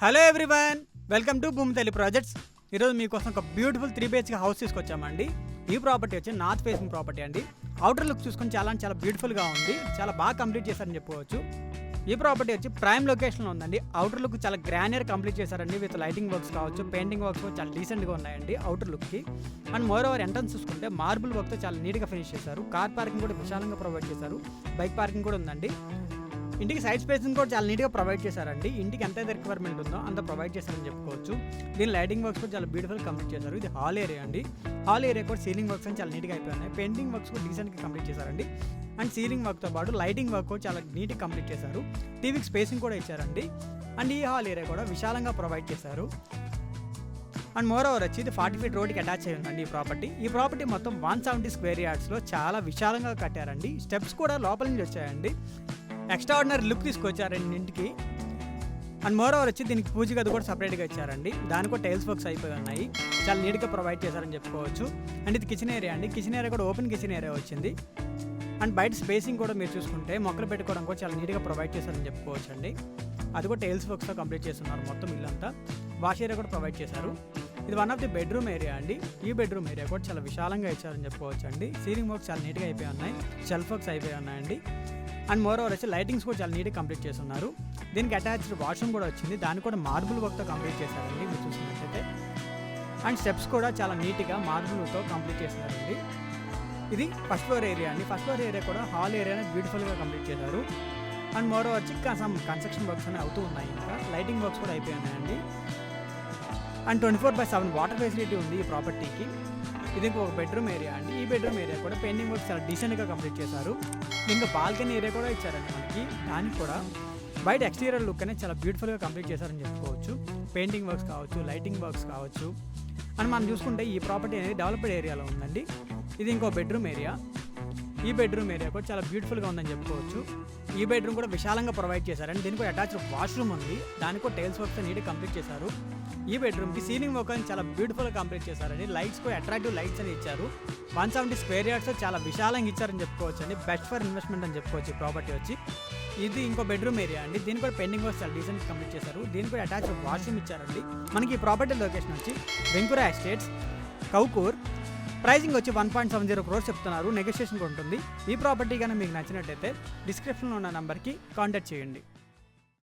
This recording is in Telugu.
Hello everyone welcome to Bhoomithalli projects ఈరోజు మీకోసం ఒక బ్యూటిఫుల్ త్రీ బిహెచ్కే హౌస్ తీసుకొచ్చామండి. ఈ ప్రాపర్టీ వచ్చి నార్త్ ఫేసింగ్ ప్రాపర్టీ అండి. అవుటర్ లుక్ చూసుకొని చాలా చాలా బ్యూటిఫుల్గా ఉంది. చాలా బాగా కంప్లీట్ చేశారని చెప్పుకోవచ్చు. ఈ ప్రాపర్టీ వచ్చి ప్రైమ్ లొకేషన్లో ఉందండి. అవుటర్ లుక్ చాలా గ్రానియర్ కంప్లీట్ చేశారండి విత్ లైటింగ్ వర్క్స్ కావచ్చు పెయింటింగ్ వర్క్స్ చాలా డీసెంట్గా ఉన్నాయండి అవుటర్ లుక్కి అండ్ మోర్ ఓవర్ ఎంట్రన్స్ చూసుకుంటే మార్బుల్ వర్క్తో చాలా నీట్గా ఫినిష్ చేశారు. కార్ పార్కింగ్ కూడా విశాలంగా ప్రొవైడ్ చేశారు. బైక్ పార్కింగ్ కూడా ఉందండి. ఇంటికి సైడ్ స్పేసింగ్ కూడా చాలా నీట్గా ప్రొవైడ్ చేశారండి. ఇంటికి ఎంత రిక్వైర్మెంట్ ఉందో అంత ప్రొవైడ్ చేశారని చెప్పుకోవచ్చు. దీని లైటింగ్ వర్క్స్ కూడా చాలా బ్యూటిఫుల్ కంప్లీట్ చేశారు. ఇది హాల్ ఏరియా అండి. హాల్ ఏరియా కూడా సీలింగ్ వర్క్స్ అని చాలా నీట్గా అయిపోయినాయి పెయింటింగ్ వర్క్స్ కూడా డీసెంట్గా కంప్లీట్ చేశారండి. అండ్ సీలింగ్ వర్క్తో పాటు లైటింగ్ వర్క్ కూడా చాలా నీట్గా కంప్లీట్ చేశారు. టీవీకి స్పేసింగ్ కూడా ఇచ్చారండి. అండ్ ఈ హాల్ ఏరియా కూడా విశాలంగా ప్రొవైడ్ చేశారు. అండ్ మోర్ ఓవర్ వచ్చి ఇది ఫార్టీ ఫీట్ రోడ్కి అటాచ్ అయి ఉందండి ఈ ప్రాపర్టీ ఈ ప్రాపర్టీ మొత్తం వన్ సెవెంటీ స్క్వేర్ యార్డ్స్లో చాలా విశాలంగా కట్టారండి. స్టెప్స్ కూడా లోపల నుంచి వచ్చాయండి. ఎక్స్ట్రా ఆర్డినరీ లుక్ తీసుకొచ్చారండి ఇంటికి. అండ్ మోర్ ఓవర్ వచ్చి దీనికి పూజ గది కూడా సపరేట్గా ఇచ్చారండి. దానికి కూడా టైల్స్ వర్క్స్ అయిపోయి ఉన్నాయి. చాలా నీట్గా ప్రొవైడ్ చేశారని చెప్పుకోవచ్చు. అండ్ ఇది కిచెన్ ఏరియా అండి. కిచెన్ ఏరియా కూడా ఓపెన్ కిచెన్ ఏరియా వచ్చింది. అండ్ బయట స్పేసింగ్ కూడా మీరు చూసుకుంటే మొక్కలు పెట్టుకోవడం కూడా చాలా నీట్గా ప్రొవైడ్ చేశారని చెప్పుకోవచ్చు అండి. అది కూడా టైల్స్ వర్క్స్తో కంప్లీట్ చేస్తున్నారు మొత్తం ఇల్లంతా. వాష్ ఏరియా కూడా ప్రొవైడ్ చేశారు. ఇది one of the bedroom area అండి. ఈ బెడ్రూమ్ ఏరియా కూడా చాలా విశాలంగా ఇచ్చారని చెప్పుకోవచ్చు అండి. సీలింగ్ వర్క్స్ చాలా నీట్గా అయిపోయి ఉన్నాయి. షెల్ఫ్ వర్క్స్ అయిపోయి ఉన్నాయండి. అండ్ మోర్ ఓవర్ వచ్చి లైటింగ్స్ కూడా చాలా నీట్గా కంప్లీట్ చేస్తున్నారు. దీనికి అటాచ్డ్ వాష్రూమ్ కూడా వచ్చింది. దాన్ని కూడా మార్బుల్ వర్క్తో కంప్లీట్ చేశారండి మీరు చూసినట్లయితే అండ్ స్టెప్స్ కూడా చాలా నీట్గా మార్బుల్తో కంప్లీట్ చేశారండి ఇది ఫస్ట్ ఫ్లోర్ ఏరియా అండి. ఫస్ట్ ఫ్లోర్ ఏరియా కూడా హాల్ ఏరియాని బ్యూటిఫుల్గా కంప్లీట్ చేశారు. And moreover some construction works అనేవి అవుతూ ఉన్నాయి ఇంకా. లైటింగ్ వర్క్స్ కూడా అయిపోయినాయండి and twenty four by seven water facility ఉంది ఈ ప్రాపర్టీకి ఇది ఇంకొక బెడ్రూమ్ ఏరియా అండి. ఈ బెడ్రూమ్ ఏరియా కూడా పెయింటింగ్ వర్క్ చాలా డీసెంట్గా కంప్లీట్ చేశారు. ఇంకా బాల్కనీ ఏరియా కూడా ఇచ్చారండి మనకి. దానికి కూడా బయట ఎక్స్టీరియర్ లుక్ అనేది చాలా బ్యూటిఫుల్గా కంప్లీట్ చేశారని చెప్పుకోవచ్చు. పెయింటింగ్ వర్క్స్ కావచ్చు లైటింగ్ వర్క్స్ కావచ్చు. అని మనం చూసుకుంటే ఈ ప్రాపర్టీ అనేది డెవలప్డ్ ఏరియాలో ఉందండి. ఇది ఇంకో బెడ్రూమ్ ఏరియా ఈ బెడ్రూమ్ ఏరియా కూడా చాలా బ్యూటిఫుల్గా ఉందని చెప్పుకోవచ్చు. ఈ బెడ్రూమ్ కూడా విశాలంగా ప్రొవైడ్ చేశారండి దీనికి కూడా అటాచ్డ్ వాష్రూమ్ ఉంది. దానికి టైల్స్ వర్క్స్ నీట్ కంప్లీట్ చేశారు. ఈ బెడ్రూమ్కి సీలింగ్ వర్క్ అని చాలా బ్యూటిఫుల్గా కంప్లీట్ చేశారండి. లైట్స్ కూడా అట్రాక్టివ్ లైట్స్ అని ఇచ్చారు. వన్ సెవెంటీ స్క్వేర్ యార్డ్స్ చాలా విశాలంగా ఇచ్చారని చెప్పుకోవచ్చు అండి. బెస్ట్ ఫర్ ఇన్వెస్ట్మెంట్ అని చెప్పుకోవచ్చు ఈ ప్రాపర్టీ వచ్చి. ఇది ఇంకో బెడ్రూమ్ ఏరియా అండి. దీని కూడా పెండింగ్ వర్క్స్ చాలా డీసెంట్ కంప్లీట్ చేశారు. దీని కూడా అటాచ్ వాష్రూమ్ ఇచ్చారండి. మనకి ఈ ప్రాపర్టీ లొకేషన్ వచ్చి వెంకురా ఎస్టేట్స్ కౌకూర్ ప్రైజింగ్ వచ్చి one point seven zero crores చెప్తున్నారు. నెగోషియేషన్ ఉంటుంది. ఈ ప్రాపర్టీ కానీ మీకు నచ్చినట్టయితే డిస్క్రిప్షన్లో ఉన్న నెంబర్కి కాంటాక్ట్ చేయండి.